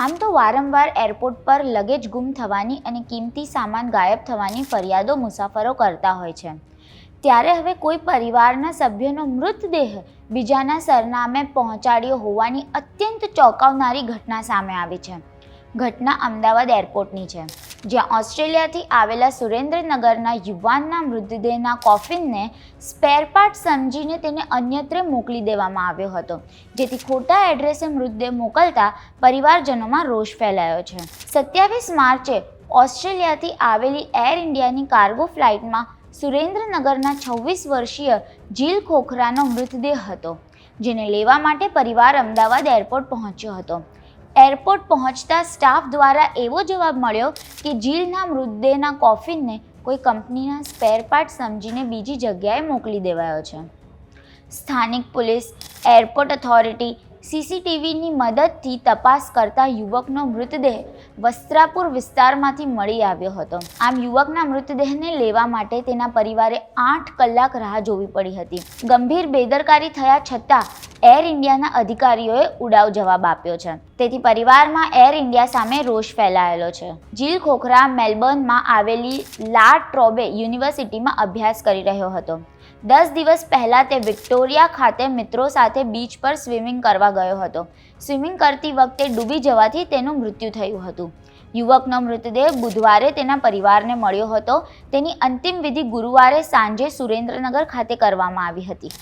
આમ તો વારંવાર એરપોર્ટ પર લગેજ ગુમ થવાની અને કિંમતી સામાન ગાયબ થવાની ફરિયાદો મુસાફરો કરતા હોય છે. ત્યારે હવે કોઈ પરિવારના સભ્યનો મૃતદેહ બીજાના સરનામે પહોંચાડ્યો હોવાની અત્યંત ચોંકાવનારી ઘટના સામે આવી છે. ઘટના અમદાવાદ એરપોર્ટની છે. જ્યાં ઓસ્ટ્રેલિયાથી આવેલા સુરેન્દ્રનગરના યુવાનના મૃતદેહના કોફિનને સ્પેરપાર્ટ સમજીને તેને અન્યત્ર મોકલી દેવામાં આવ્યો હતો. જેથી ખોટા એડ્રેસે મૃતદેહ મોકલતા પરિવારજનોમાં રોષ ફેલાયો છે. સત્યાવીસ માર્ચે ઓસ્ટ્રેલિયાથી આવેલી એર ઇન્ડિયાની કાર્ગો ફ્લાઇટમાં સુરેન્દ્રનગરના છવ્વીસ વર્ષીય જીલ ખોખરાનો મૃતદેહ હતો, જેને લેવા માટે પરિવાર અમદાવાદ એરપોર્ટ પહોંચ્યો હતો. એરપોર્ટ પહોંચતા સ્ટાફ દ્વારા એવો જવાબ મળ્યો કે જીલના મૃતદેહના કોફિનને કોઈ કંપનીના સ્પેર પાર્ટ સમજીને બીજી જગ્યાએ મોકલી દેવાયો છે. સ્થાનિક પોલીસ, એરપોર્ટ ઓથોરિટી સીસીટીવીની મદદથી તપાસ કરતા યુવકનો મૃતદેહ વસ્ત્રાપુર વિસ્તારમાંથી મળી આવ્યો હતો. આમ યુવકના મૃતદેહને લેવા માટે તેના પરિવારે આઠ કલાક રાહ જોવી પડી હતી. ગંભીર બેદરકારી થયા છતાં એર ઇન્ડિયાના અધિકારીઓએ ઉડાવ જવાબ આપ્યો છે. તેથી પરિવારમાં એર ઇન્ડિયા સામે રોષ ફેલાયેલો છે. જીલ ખોખરા મેલબર્નમાં આવેલી લા ટ્રોબે યુનિવર્સિટીમાં અભ્યાસ કરી રહ્યો હતો. દસ દિવસ પહેલાં તે વિક્ટોરિયા ખાતે મિત્રો સાથે બીચ પર સ્વિમિંગ કરવા ગયો હતો. સ્વિમિંગ કરતી વખતે ડૂબી જવાથી તેનું મૃત્યુ થયું હતું. યુવકનો મૃતદેહ બુધવારે તેના પરિવારને મળ્યો હતો. તેની અંતિમ વિધિ ગુરુવારે સાંજે સુરેન્દ્રનગર ખાતે કરવામાં આવી હતી.